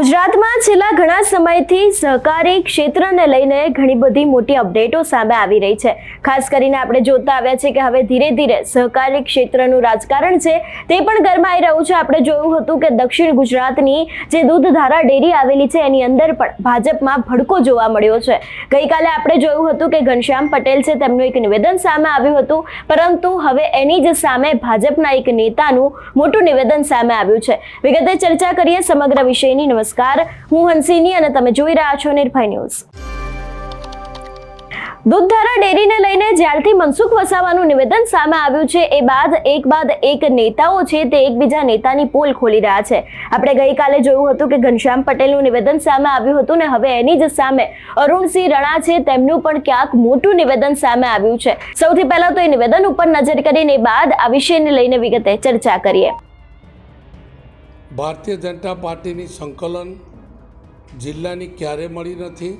ગુજરાતમાં છેલ્લા ઘણા સમયથી સહકારી ક્ષેત્રને લઈને ઘણી બધી મોટી અપડેટો સામે આવી રહી છે. ખાસ કરીને આપણે જોતા આવ્યા છે કે હવે ધીરે ધીરે સહકારી ક્ષેત્રનું રાજકારણ છે તે પણ ગરમાઈ રહ્યું છે. આપણે જોયું હતું કે દક્ષિણ ગુજરાતની જે દૂધધારા ડેરી આવેલી છે એની અંદર પણ ભાજપમાં ભડકો જોવા મળ્યો છે. ગઈકાલે આપણે જોયું હતું કે ઘનશ્યામ પટેલ છે તેમનું એક નિવેદન સામે આવ્યું હતું, પરંતુ હવે એની જ સામે ભાજપના એક નેતાનું મોટું નિવેદન સામે આવ્યું છે. વિગતે ચર્ચા કરીએ સમગ્ર વિષયની. નમસ્કાર. હું હંસિની અને તમે જોઈ રહ્યા છો નિર્ભય ન્યૂઝ. દૂધધારા ડેરીને લઈને જ્યારથી મનસુખ વસાવાનું નિવેદન સામે આવ્યું છે, એ બાદ એક બાદ એક નેતાઓ છે તે એકબીજા નેતાની પોલ ખોલી રહ્યા છે. આપણે ગઈકાલે જોયું હતું કે ઘનશ્યામ પટેલનું નિવેદન સામે આવ્યું હતું ને હવે એની જ સામે અરુણસિંહ રણા છે, તેમનું પણ ક્યાંક મોટું નિવેદન સામે આવ્યું છે. સૌથી પહેલા તો એ નિવેદન ઉપર નજર કરીને બાદ આ વિષયને લઈને વિગતે ચર્ચા કરીએ. ભારતીય જનતા પાર્ટીની સંકલન જિલ્લાની ક્યારે મળી નથી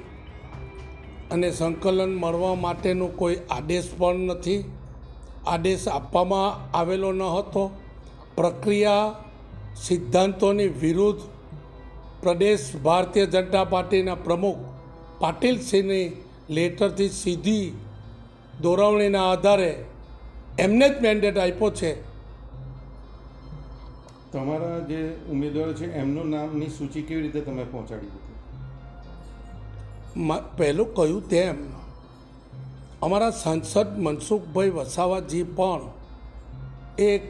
અને સંકલન મળવા માટેનો કોઈ આદેશ પણ નથી. આદેશ આપવામાં આવેલો ન હતો. પ્રક્રિયા સિદ્ધાંતોની વિરુદ્ધ પ્રદેશ ભારતીય જનતા પાર્ટીના પ્રમુખ પાટીલસિંહની લેટરથી સીધી દોરવણીના આધારે એમને જ મેન્ડેટ આપ્યો છે. તમારા જે ઉમેદવારો છે, એમનું નામની સૂચિ કેવી રીતે તમે પહોંચાડી દીધી પહેલું કહ્યું તેમ, અમારા સાંસદ મનસુખભાઈ વસાવાજી પણ એક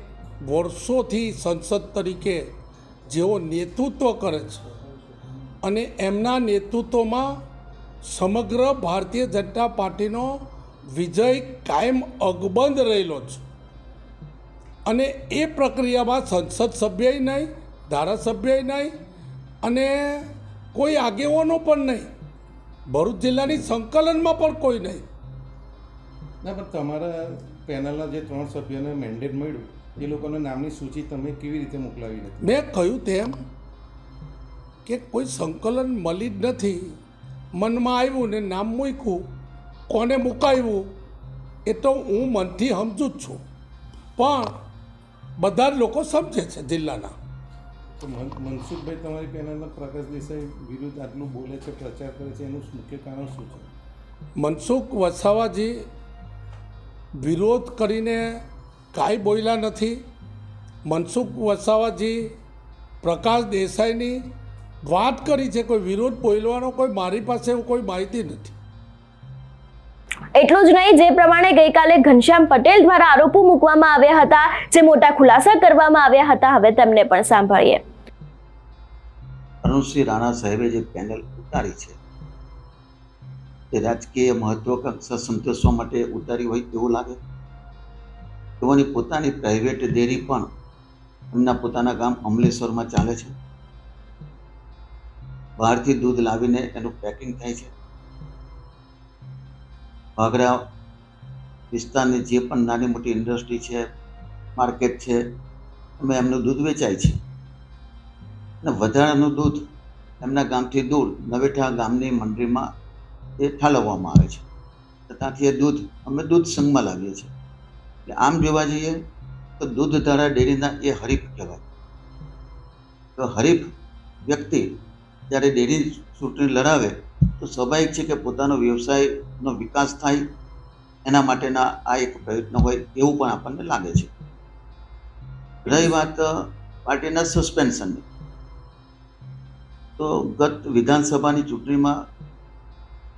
વર્ષોથી સંસદ તરીકે જેઓ નેતૃત્વ કરે છે અને એમના નેતૃત્વમાં સમગ્ર ભારતીય જનતા પાર્ટીનો વિજય કાયમ અકબંધ રહેલો છે. અને એ પ્રક્રિયામાં સંસદ સભ્યય નહીં ધારાસભ્યય નહીં અને કોઈ આગેવાનો પણ નહીં. ભરૂચ જિલ્લાની સંકલનમાં પણ કોઈ નહીં. ના પણ તમારા પેનલના જે ત્રણ સભ્યોને મેન્ડેટ મળ્યું એ લોકોના નામની સૂચિ તમે કેવી રીતે મોકલાવી હતી? મેં કહ્યું તેમ કે કોઈ સંકલન મળી જ નથી. મનમાં આવ્યું ને નામ મૂક્યું. કોને મુકાવ્યું એ તો હું મનથી સમજું જ છું. પણ બધા જ લોકો સમજે છે જિલ્લાના. તો મન- મનસુખભાઈ તમારી પેનલના પ્રકાશ દેસાઈ વિરુદ્ધ આટલું બોલે છે પ્રચાર કરે છે એનું મુખ્ય કારણ શું છે? મનસુખ વસાવાજી વિરોધ કરીને કાંઈ બોલ્યા નથી. મનસુખ વસાવાજી પ્રકાશ દેસાઈની વાત કરી છે કોઈ વિરોધ બોલવાનો કોઈ મારી પાસે કોઈ માહિતી નથી. એટલું જ નહીં, જે પ્રમાણે ગઈકાલે ઘનશ્યામ પટેલ દ્વારા આરોપો મૂકવામાં આવ્યા હતા, જે મોટા ખુલાસા કરવામાં આવ્યા હતા, હવે તેમને પણ સાંભળીએ. અરુણસિંહ રાણા સાહેબે જે પેનલ ઉતારી છે, તે રાજકીય મહત્વાકાંક્ષા સંતોષવા માટે ઉતારી હોય તેવું લાગે? તેઓની પોતાની પ્રાઇવેટ ડેરી પણ એમના પોતાના ગામ અમલેશ્વરમાં ચાલે છે? બહારથી દૂધ લાવીને એનું પેકિંગ થાય છે? ભાગરા વિસ્તારની જે પણ નાની મોટી ઇન્ડસ્ટ્રી છે માર્કેટ છે, અમે એમનું દૂધ વેચાય છે. અને વધારાનું દૂધ એમના ગામથી દૂર નવેઠા ગામની મંડળીમાં એ ઠાલવવામાં આવે છે. ત્યાંથી એ દૂધ અમે દૂધ સંઘમાં લાવીએ છીએ. એટલે આમ જોવા જઈએ તો દૂધધારા ડેરીના એ હરીફ કહેવાય. તો હરીફ વ્યક્તિ જ્યારે ડેરી ચૂંટણી લડાવે તો સ્વાભાવિક છે કે પોતાનો વ્યવસાયનો વિકાસ થાય એના માટેના આ એક પ્રયત્ન હોય એવું પણ આપણને લાગે છે. રહી વાત પાર્ટીના સસ્પેન્શનની તો ગત વિધાનસભાની ચૂંટણીમાં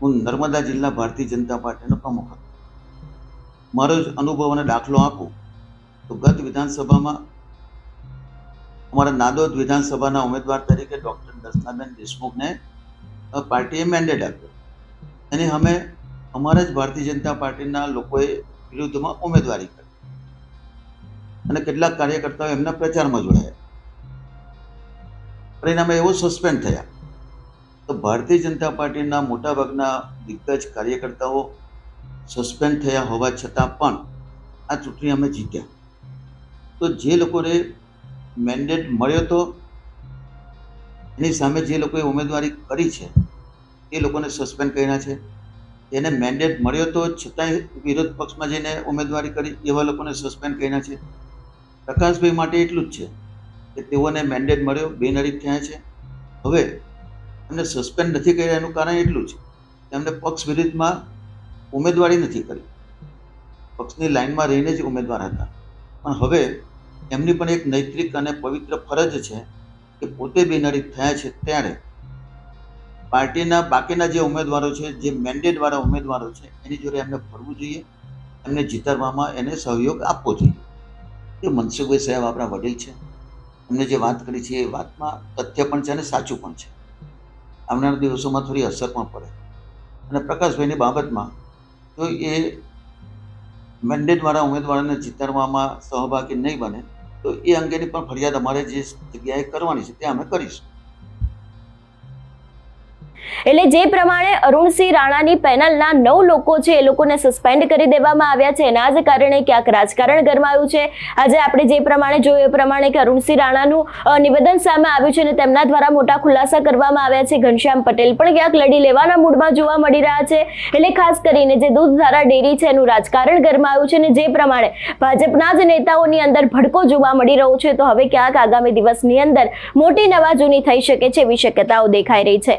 હું નર્મદા જિલ્લા ભારતીય જનતા પાર્ટીનો પ્રમુખ હતો. મારો જ અનુભવ અને દાખલો આપું તો ગત વિધાનસભામાં અમારા નાદોદ વિધાનસભાના ઉમેદવાર તરીકે ડૉક્ટર દર્શનાબેન દેશમુખને પાર્ટીએ મેન્ડેટ આપ્યો. એની અમે અમારા જ ભારતીય જનતા પાર્ટીના લોકોએ વિરુદ્ધમાં ઉમેદવારી કરી. અને કેટલાક કાર્યકર્તાઓ એમના પ્રચારમાં જોડાયા. પરિણામે એવો સસ્પેન્ડ થયા. તો ભારતીય જનતા પાર્ટીના મોટાભાગના દિગ્ગજ કાર્યકર્તાઓ સસ્પેન્ડ થયા હોવા છતાં પણ આ ચૂંટણી અમે જીત્યા. તો જે લોકોને મેન્ડેટ મળ્યો તો એની સામે જે લોકોએ ઉમેદવારી કરી છે એ લોકોને સસ્પેન્ડ કર્યા છે. એને મેન્ડેટ મળ્યો તો છતાંય વિરોધ પક્ષમાં જઈને ઉમેદવારી કરી એવા લોકોને સસ્પેન્ડ કર્યા છે. પ્રકાશભાઈ માટે એટલું જ છે કે તેઓને મેન્ડેટ મળ્યો બિનહરીફ થયા છે. હવે એમને સસ્પેન્ડ નથી કર્યા એનું કારણ એટલું છે એમને પક્ષ વિરુદ્ધમાં ઉમેદવારી નથી કરી. પક્ષની લાઇનમાં રહીને જ ઉમેદવાર હતા. પણ હવે એમની પણ એક નૈતિક અને પવિત્ર ફરજ છે કે પોતે બિનહરીફ થયા છે ત્યારે પાર્ટીના બાકીના જે ઉમેદવારો છે, જે મેન્ડેટવાળા ઉમેદવારો છે, એની જોડે એમને ફરવું જોઈએ, એમને જીતાડવામાં એને સહયોગ આપવો જોઈએ. એ મનસુખભાઈ સાહેબ આપણા વડીલ છે. એમને જે વાત કરી છે, એ વાતમાં તથ્ય પણ છે અને સાચું પણ છે. આવનારા દિવસોમાં થોડી અસર પણ પડે. અને પ્રકાશભાઈની બાબતમાં, જો એ મેન્ડેટવાળા ઉમેદવારોને જીતાડવામાં સહભાગી નહીં બને, તો એ અંગેની પણ ફરિયાદ અમારે જે જગ્યાએ કરવાની છે, ત્યાં અમે કરીશું. એટલે જે પ્રમાણે અરુણસિંહ રાણાની પેનલના નવ લોકો છે, એ લોકોને સસ્પેન્ડ કરી દેવામાં આવ્યા છે. એના જ કારણે ક્યાંક રાજકારણ ગરમાયું છે. આજે આપણે જે પ્રમાણે જોયું, એ પ્રમાણે કે અરુણસિંહ રાણાનું નિવેદન સામે આવ્યું છે અને તેમના દ્વારા મોટા ખુલાસા કરવામાં આવ્યા છે. ઘનશ્યામ પટેલ પણ ક્યાંક લડી લેવાના મૂડમાં જોવા મળી રહ્યા છે. એટલે ખાસ કરીને જે દૂધધારા ડેરી છે, એનું રાજકારણ ગરમાયું છે અને જે પ્રમાણે ભાજપના જ નેતાઓની અંદર ભડકો જોવા મળી રહ્યો છે, તો હવે ક્યાંક આગામી દિવસની અંદર મોટી નવાજૂની થઈ શકે છે એવી શક્યતાઓ દેખાઈ રહી છે.